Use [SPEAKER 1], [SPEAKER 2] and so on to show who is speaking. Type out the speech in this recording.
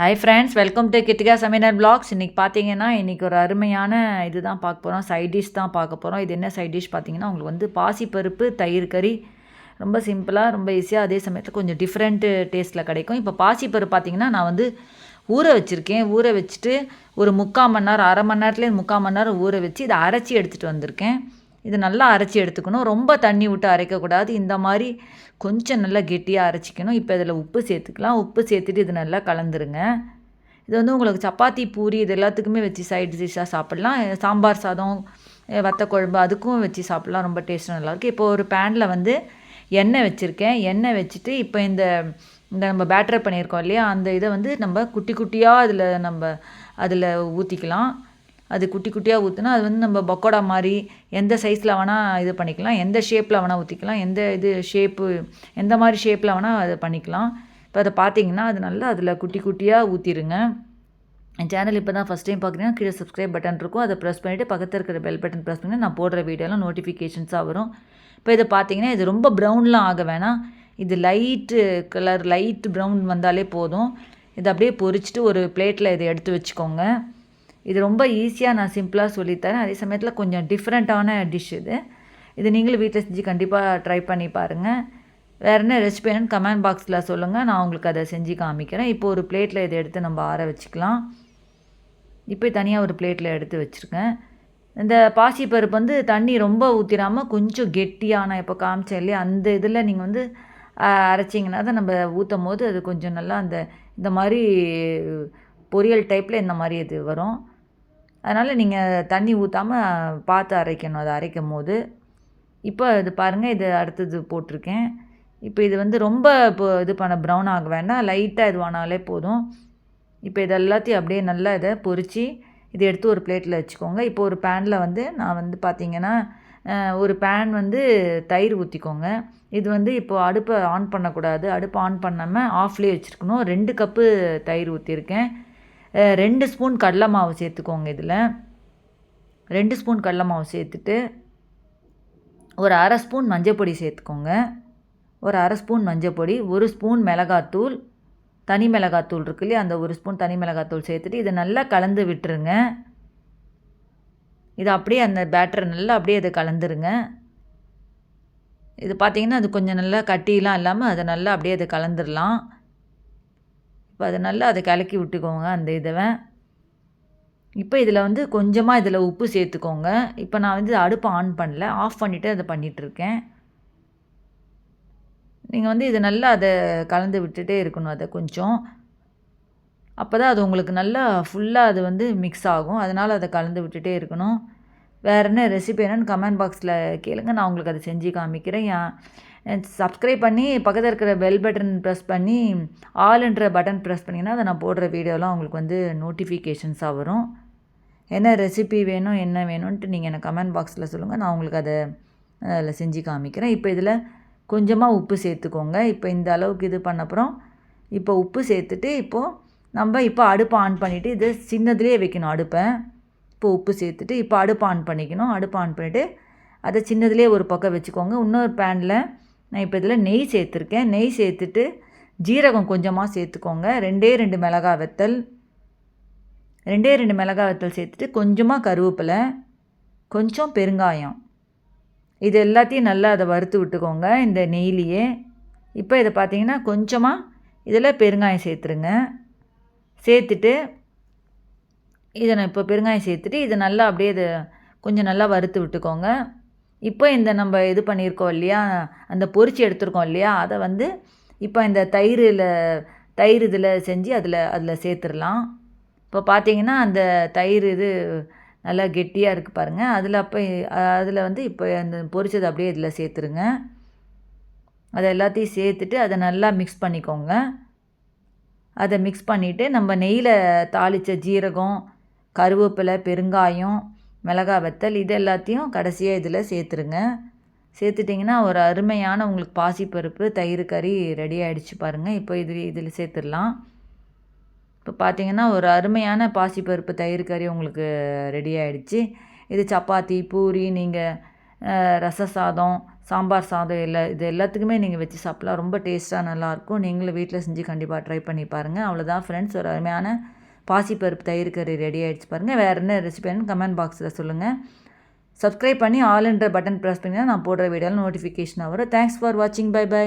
[SPEAKER 1] Hi friends welcome to கிட்டிகா சமையல் blogs இன்றைக்கி பார்த்தீங்கன்னா இன்றைக்கி ஒரு அருமையான இது தான் பார்க்க போகிறோம் சைட் டிஷ் தான் பார்க்க போகிறோம் இது என்ன சைட் டிஷ் பார்த்தீங்கன்னா உங்களுக்கு வந்து பாசிப்பருப்பு தயிர் கறி. ரொம்ப சிம்பிளாக ரொம்ப ஈஸியாக அதே சமயத்தில் கொஞ்சம் டிஃப்ரெண்ட்டு டேஸ்ட்டில் கிடைக்கும். இப்போ பாசிப்பருப்பு பார்த்தீங்கன்னா நான் வந்து ஊற வச்சுருக்கேன். ஊற வச்சுட்டு ஒரு முக்கால் மணி நேரம் அரை மணி நேரத்துலேருந்து முக்கால் மணி நேரம் ஊற வச்சு இதை அரைச்சி எடுத்துகிட்டு வந்திருக்கேன். இது நல்லா அரைச்சி எடுத்துக்கணும். ரொம்ப தண்ணி விட்டு அரைக்கக்கூடாது. இந்த மாதிரி கொஞ்சம் நல்லா கெட்டியாக அரைச்சிக்கணும். இப்போ இதில் உப்பு சேர்த்துக்கலாம். உப்பு சேர்த்துட்டு இது நல்லா கலந்துருங்க. இது வந்து உங்களுக்கு சப்பாத்தி பூரி இது எல்லாத்துக்குமே வச்சு சைட் டிஷ்ஷாக சாப்பிட்லாம். சாம்பார் சாதம் வத்த குழம்பு அதுக்கும் வச்சு சாப்பிட்லாம். ரொம்ப டேஸ்ட் நல்லாயிருக்கு. இப்போ ஒரு பேனில் வந்து எண்ணெய் வச்சுருக்கேன். எண்ணெய் வச்சுட்டு இப்போ இந்த இந்த நம்ம பேட்டர் பண்ணியிருக்கோம் இல்லையா? அந்த இதை வந்து நம்ம குட்டி குட்டியாக அதில் நம்ம அதில் ஊற்றிக்கலாம் அது குட்டி குட்டியாக ஊற்றுனா அது வந்து நம்ம பக்கோடா மாதிரி எந்த சைஸில் வேணால் இது பண்ணிக்கலாம். எந்த ஷேப்பில் வேணால் ஊற்றிக்கலாம் எந்த இது ஷேப்பு எந்த மாதிரி ஷேப்பில் வேணால் அதை பண்ணிக்கலாம். இப்போ அதை பார்த்தீங்கன்னா அது நல்லா அதில் குட்டி குட்டியாக ஊற்றிடுங்க என் சேனல் இப்போ தான் ஃபஸ்ட் டைம் பார்க்குறீங்கன்னா கீழே சப்ஸ்கிரைப் பட்டன் இருக்கும். அதை ப்ரெஸ் பண்ணிவிட்டு பக்கத்தில் இருக்கிற பெல் பட்டன் ப்ரெஸ் பண்ணி நான் போடுற வீடியோலாம் நோட்டிஃபிகேஷன்ஸாக வரும். இப்போ இதை பார்த்தீங்கன்னா இது ரொம்ப ப்ரௌன்லாம் ஆக வேணாம். இது லைட்டு கலர் லைட் ப்ரௌன் வந்தாலே போதும். இதை அப்படியே பொறிச்சிட்டு ஒரு பிளேட்டில் இதை எடுத்து வச்சுக்கோங்க. இது ரொம்ப ஈஸியாக நான் சிம்பிளாக சொல்லித்தரேன். அதே சமயத்தில் கொஞ்சம் டிஃப்ரெண்ட்டான டிஷ் இது. இது நீங்களும் வீட்டில் செஞ்சு கண்டிப்பாக ட்ரை பண்ணி பாருங்கள் வேறு என்ன ரெசிபி என்னன்னு கமெண்ட் பாக்ஸில் சொல்லுங்கள் நான் உங்களுக்கு அதை செஞ்சு காமிக்கிறேன். இப்போ ஒரு பிளேட்டில் இதை எடுத்து நம்ம ஆற வச்சுக்கலாம். இப்போ தனியாக ஒரு பிளேட்டில் எடுத்து வச்சுருக்கேன். இந்த பாசிப்பருப்பு வந்து தண்ணி ரொம்ப ஊற்றிடாமல் கொஞ்சம் கெட்டியான இப்போ காமிச்சேன் இல்லையா? அந்த இதில் நீங்கள் வந்து அரைச்சிங்கன்னா தான் நம்ம ஊற்றும் போது அது கொஞ்சம் நல்லா அந்த இந்த மாதிரி பொரியல் டைப்பில் இந்த மாதிரி இது வரும். அதனால் நீங்கள் தண்ணி ஊற்றாமல் பார்த்து அரைக்கணும். அதை அரைக்கும் போது இப்போ இது பாருங்கள் இது அடுத்தது போட்டிருக்கேன். இப்போ இது வந்து ரொம்ப இப்போ இது பண்ண ப்ரௌன் ஆக வேண்டாம். லைட்டாக இதுவானாலே போதும். இப்போ இது எல்லாத்தையும் அப்படியே நல்லா இதை பொறிச்சு இதை எடுத்து ஒரு பிளேட்டில் வச்சுக்கோங்க. இப்போ ஒரு பேனில் வந்து நான் வந்து பார்த்திங்கன்னா ஒரு பேன் வந்து தயிர் ஊற்றிக்கோங்க இது வந்து இப்போது அடுப்பை ஆன் பண்ணக்கூடாது. அடுப்பை ஆன் பண்ணாமல் ஆஃப்லேயே வச்சுருக்கணும். ரெண்டு கப்பு தயிர் ஊற்றிருக்கேன் ரெண்டு ஸ்பூன் கடலை மாவு சேர்த்துக்கோங்க இதில். ரெண்டு ஸ்பூன் கடலை மாவு சேர்த்துட்டு ஒரு அரை ஸ்பூன் மஞ்சப்பொடி சேர்த்துக்கோங்க. ஒரு அரை ஸ்பூன் மஞ்சப்பொடி ஒரு ஸ்பூன் மிளகாத்தூள் தனி மிளகாத்தூள் இருக்கு இல்லையா அந்த ஒரு ஸ்பூன் தனி மிளகாத்தூள் சேர்த்துட்டு இதை நல்லா கலந்து விட்டுருங்க. இது அப்படியே அந்த பேட்டரை நல்லா அப்படியே அதை கலந்துருங்க. இது பார்த்திங்கன்னா அது கொஞ்சம் நல்லா கட்டிலாம் இல்லாமல் அதை நல்லா அப்படியே அதை கலந்துடலாம் இப்போ அதை நல்லா அதை கலக்கி விட்டுக்கோங்க அந்த இதை இப்போ இதில் வந்து கொஞ்சமாக இதில் உப்பு சேர்த்துக்கோங்க. இப்போ நான் வந்து அடுப்பை ஆன் பண்ணல ஆஃப் பண்ணிவிட்டு அதை பண்ணிகிட்ருக்கேன் நீங்கள் வந்து இதை நல்லா அதை கலந்து விட்டுட்டே இருக்கணும் அதை கொஞ்சம். அப்போ தான் அது உங்களுக்கு நல்லா ஃபுல்லாக அது வந்து மிக்ஸ் ஆகும். அதனால் அதை கலந்து விட்டுட்டே இருக்கணும். வேறு என்ன ரெசிபி என்னென்னு கமெண்ட் பாக்ஸில் கேளுங்க. நான் உங்களுக்கு அதை செஞ்சு காமிக்கிறேன். சப்ஸ்கிரைப் பண்ணி பக்கத்தில் இருக்கிற பெல் பட்டன் ப்ரெஸ் பண்ணி ஆல்ன்ற பட்டன் ப்ரெஸ் பண்ணிங்கன்னா அதை நான் போடுற வீடியோலாம் உங்களுக்கு வந்து நோட்டிஃபிகேஷன்ஸாக வரும். என்ன ரெசிபி வேணும் என்ன வேணும்ன்ட்டு நீங்கள் எனக்கு கமெண்ட் பாக்ஸில் சொல்லுங்கள் நான் உங்களுக்கு அதை அதில் செஞ்சு காமிக்கிறேன். இப்போ இதில் கொஞ்சமாக உப்பு சேர்த்துக்கோங்க. இப்போ இந்த அளவுக்கு இது பண்ண அப்புறம் இப்போ உப்பு சேர்த்துட்டு இப்போது நம்ம இப்போ அடுப்பை ஆன் பண்ணிவிட்டு இது சின்னதுலேயே வைக்கணும் அடுப்பை. இப்போ உப்பு சேர்த்துட்டு இப்போ அடுப்பு ஆன் பண்ணிக்கணும். அடுப்பு ஆன் பண்ணிவிட்டு அதை சின்னதுலேயே ஒரு பக்கம் வச்சுக்கோங்க. இன்னொரு பேனில் நான் இப்போ இதில் நெய் சேர்த்துருக்கேன். நெய் சேர்த்துட்டு ஜீரகம் கொஞ்சமாக சேர்த்துக்கோங்க. ரெண்டே ரெண்டு மிளகா வெத்தல். ரெண்டே ரெண்டு மிளகா வெத்தல் சேர்த்துட்டு கொஞ்சமாக கருவேப்பிலை. கொஞ்சம் பெருங்காயம். இது எல்லாத்தையும் நல்லா அதை வறுத்து விட்டுக்கோங்க இந்த நெய்லியே. இப்போ இதை பார்த்தீங்கன்னா கொஞ்சமாக இதில் பெருங்காயம் சேர்த்துருங்க. சேர்த்துட்டு இதை நான் இப்போ பெருங்காயம் சேர்த்துட்டு இதை நல்லா அப்படியே இதை கொஞ்சம் நல்லா வறுத்து விட்டுக்கோங்க. இப்போ இந்த நம்ம இது பண்ணியிருக்கோம் இல்லையா? அந்த பொறிச்சு எடுத்துருக்கோம் இல்லையா? அதை வந்து இப்போ இந்த தயிரில் தயிர் இதில் செஞ்சு அதில் அதில் சேர்த்துடலாம். இப்போ பார்த்தீங்கன்னா அந்த தயிர் இது நல்லா கெட்டியாக இருக்குது பாருங்கள் அதில் அப்போ அதில் வந்து இப்போ அந்த பொரிச்சதை அப்படியே இதில் சேர்த்துருங்க. அதை எல்லாத்தையும் சேர்த்துட்டு அதை நல்லா மிக்ஸ் பண்ணிக்கோங்க. அதை மிக்ஸ் பண்ணிவிட்டு நம்ம நெய்யில் தாளித்த ஜீரகம் கருவேப்பிலை பெருங்காயம் மிளகா வத்தல் இது எல்லாத்தையும் கடைசியாக இதில் சேர்த்துருங்க. சேர்த்துட்டிங்கன்னா ஒரு அருமையான உங்களுக்கு பாசிப்பருப்பு தயிர் கறி ரெடி ஆகிடுச்சு பாருங்கள் இப்போ இது இதில் சேர்த்துடலாம். இப்போ பார்த்தீங்கன்னா ஒரு அருமையான பாசிப்பருப்பு தயிர் கறி உங்களுக்கு ரெடி ஆகிடுச்சு இது சப்பாத்தி பூரி நீங்கள் ரச சாதம் சாம்பார் சாதம் எல்லா இது எல்லாத்துக்குமே நீங்கள் வச்சு சாப்பிட்லாம். ரொம்ப டேஸ்ட்டாக நல்லாயிருக்கும் நீங்களும் வீட்டில் செஞ்சு கண்டிப்பாக ட்ரை பண்ணி பாருங்கள் அவ்வளோதான் ஃப்ரெண்ட்ஸ் ஒரு அருமையான பாசிப்பருப்பு தயிர் கறி ரெடி ஆகிடுச்சு பாருங்கள் வேறு என்ன ரெசிபின்னு கமெண்ட் பாக்ஸில் சொல்லுங்கள் சப்ஸ்கிரைப் பண்ணி ஆல் என்ற பட்டன் ப்ரெஸ் பண்ணிங்கன்னா நான் போடுற வீடியோவில் நோட்டிஃபிகேஷன் வரும். தேங்க்ஸ் ஃபார் வாட்சிங் பை பை